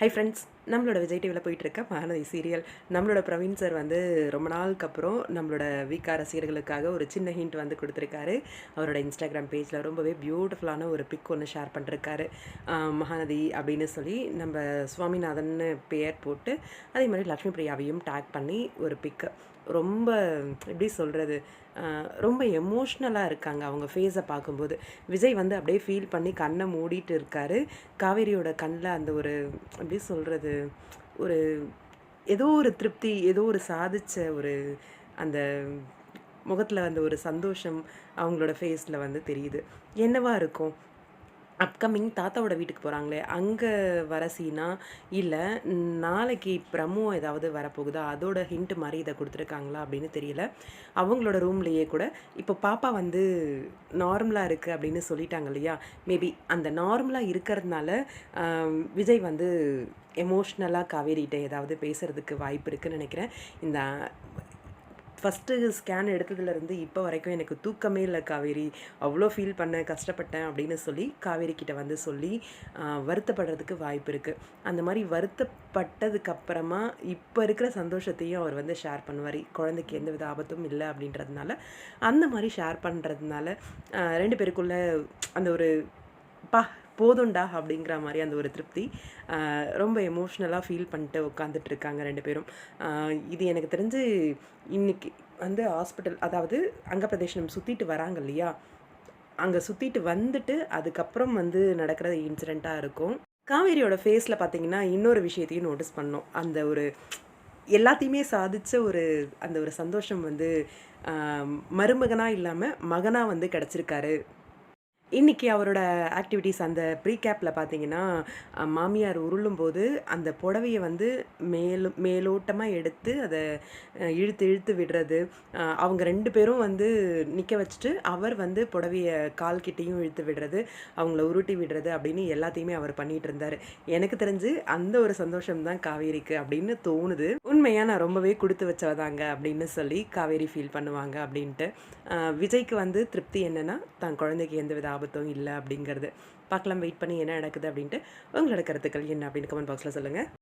Hi friends நம்மளோட விஜய் டிவியில் போயிட்டுருக்க மகாநதி சீரியல் நம்மளோட பிரவீன் சார் வந்து ரொம்ப நாளுக்கு அப்புறம் நம்மளோட வீக்கா ரசிகர்களுக்காக ஒரு சின்ன ஹிண்ட் வந்து கொடுத்துருக்காரு. அவரோட இன்ஸ்டாகிராம் பேஜில் ரொம்பவே பியூட்டிஃபுல்லான ஒரு பிக் ஒன்று ஷேர் பண்ணிருக்காரு மகாநதி அப்படின்னு சொல்லி நம்ம சுவாமிநாதன் பெயர் போட்டு அதே மாதிரி லக்ஷ்மி பிரியாவையும் டேக் பண்ணி ஒரு பிக்கு ரொம்ப எப்படி சொல்கிறது ரொம்ப எமோஷ்னலாக இருக்காங்க அவங்க ஃபேஸை பார்க்கும்போது. விஜய் வந்து அப்படியே ஃபீல் பண்ணி கண்ணை மூடிட்டு இருக்காரு. காவேரியோட கண்ணில் அந்த ஒரு எப்படி சொல்கிறது ஒரு ஏதோ ஒரு திருப்தி ஏதோ ஒரு சாதிச்ச ஒரு அந்த முகத்தில் வந்து ஒரு சந்தோஷம் அவங்களோட ஃபேஸில் வந்து தெரியுது. என்னவா இருக்கும்? அப்கமிங் தாத்தாவோட வீட்டுக்கு போகிறாங்களே அங்கே வர சீனா இல்லை நாளைக்கு பிரமோ ஏதாவது வரப்போகுதா? அதோட ஹிண்ட் மாதிரி இதை கொடுத்துருக்காங்களா அப்படின்னு தெரியல. அவங்களோட ரூம்லேயே கூட இப்போ பாப்பா வந்து நார்மலாக இருக்குது அப்படின்னு சொல்லிட்டாங்க இல்லையா? மேபி அந்த நார்மலாக இருக்கிறதுனால விஜய் வந்து எமோஷ்னலாக காவேரிகிட்ட ஏதாவது பேசுகிறதுக்கு வாய்ப்பு இருக்குதுன்னு நினைக்கிறேன். இந்த ஃபஸ்ட்டு ஸ்கேன் எடுத்ததுலேருந்து இப்போ வரைக்கும் எனக்கு தூக்கமே இல்லை காவேரி. அவ்வளோ ஃபீல் பண்ணேன் கஷ்டப்பட்டேன் அப்படின்னு சொல்லி காவேரி கிட்ட வந்து சொல்லி வருத்தப்படுறதுக்கு வாய்ப்பு இருக்குது அந்த மாதிரி வருத்தப்பட்டதுக்கப்புறமா இப்போ இருக்கிற சந்தோஷத்தையும் அவர் வந்து ஷேர் பண்ணுவார். குழந்தைக்கு எந்த வித ஆபத்தும் இல்லை அப்படின்றதுனால. அந்த மாதிரி ஷேர் பண்ணுறதுனால ரெண்டு பேருக்குள்ள அந்த ஒரு பா போதுண்டா அப்படிங்கிற மாதிரி அந்த ஒரு திருப்தி ரொம்ப எமோஷ்னலாக ஃபீல் பண்ணிட்டு உட்காந்துட்டு இருக்காங்க ரெண்டு பேரும். இது எனக்கு தெரிஞ்சு இன்னைக்கு வந்து ஹாஸ்பிட்டல் அதாவது அங்கப்பிரதேசம் சுற்றிட்டு வராங்க இல்லையா? அங்கே சுற்றிட்டு வந்துட்டு அதுக்கப்புறம் வந்து நடக்கிற இன்சிடெண்ட்டாக இருக்கும். காவேரியோட ஃபேஸில் பார்த்தீங்கன்னா இன்னொரு விஷயத்தையும் நோட்டீஸ் பண்ணோம். அந்த ஒரு எல்லாத்தையுமே சாதித்த ஒரு அந்த ஒரு சந்தோஷம் வந்து மருமகனாக இல்லாமல் மகனாக வந்து கிடச்சிருக்காரு. இன்றைக்கி அவரோட ஆக்டிவிட்டீஸ் அந்த ப்ரீ கேப்பில் பார்த்தீங்கன்னா மாமியார் உருளும்போது அந்த புடவையை வந்து மேலும் மேலோட்டமாக எடுத்து அதை இழுத்து இழுத்து விடுறது அவங்க ரெண்டு பேரும் வந்து நிற்க வச்சுட்டு அவர் வந்து புடவையை கால்கிட்டையும் இழுத்து விடுறது அவங்கள உருட்டி விடுறது அப்படின்னு எல்லாத்தையுமே அவர் பண்ணிகிட்டு இருந்தார். எனக்கு தெரிஞ்சு அந்த ஒரு சந்தோஷம் தான் காவேரிக்கு அப்படின்னு தோணுது. உண்மையாக நான் ரொம்பவே கொடுத்து வச்சவதாங்க அப்படின்னு சொல்லி காவேரி ஃபீல் பண்ணுவாங்க அப்படின்ட்டு. விஜய்க்கு வந்து திருப்தி என்னென்னா தான் குழந்தைக்கு எந்த வித ஆபத்தும் இல்லை அப்படிங்கிறது. பார்க்கலாம் வெயிட் பண்ணி என்ன நடக்குது அப்படின்ட்டு. உங்களோட கருத்துக்கள் என்ன அப்படின்னு கமெண்ட் பாக்ஸில் சொல்லுங்கள்